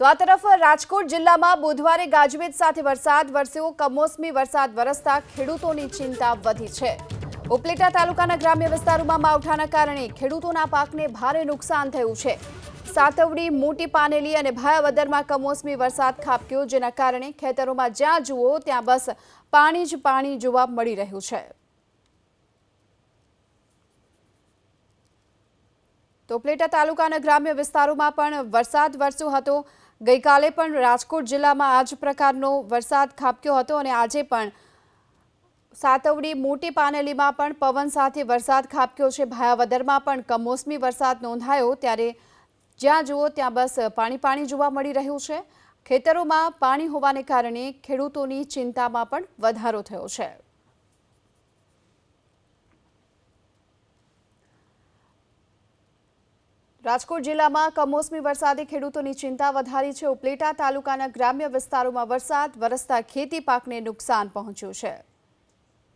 તો આ તરફ રાજકોટ જિલ્લામાં બુધવારે ગાજવીજ સાથે વરસાદ, વરસ્યો કમોસમી વરસાદ વરસતા ખેડૂતોની ચિંતા વધી છે. ઉપલેટા તાલુકાના ગ્રામ્ય વિસ્તારોમાં માવઠાના કારણે ખેડૂતોના પાકને ભારે નુકસાન થયું છે. સાતવડી, મોટી પાનેલી અને ભાયાવદરમાં કમોસમી વરસાદ ખાબક્યો, જેના કારણે ખેતરોમાં જ્યાં જુઓ ત્યાં બસ પાણી જ પાણી જોવા મળી રહ્યું છે. તો ઉપલેટા તાલુકાના ગ્રામ્ય વિસ્તારોમાં પણ વરસાદ વરસ્યો હતો. ગઈકાલે પણ રાજકોટ જિલ્લામાં આ જ પ્રકારનો વરસાદ ખાબક્યો હતો અને આજે પણ સાતવડી મોટી પાનેલીમાં પણ પવન સાથે વરસાદ ખાબક્યો છે. ભાયાવદરમાં પણ કમોસમી વરસાદ નોંધાયો. ત્યારે જ્યાં જુઓ ત્યાં બસ પાણી પાણી જોવા મળી રહ્યું છે. ખેતરોમાં પાણી હોવાને કારણે ખેડૂતોની ચિંતામાં પણ વધારો થયો છે. રાજકોટ જિલ્લામાં કમોસમી વરસાદે ખેડૂતોની ચિંતા વધારી છે. ઉપલેટા તાલુકાના ગ્રામ્ય વિસ્તારોમાં વરસાદ, વરસતા ખેતી પાકને નુકસાન પહોંચ્યું છે.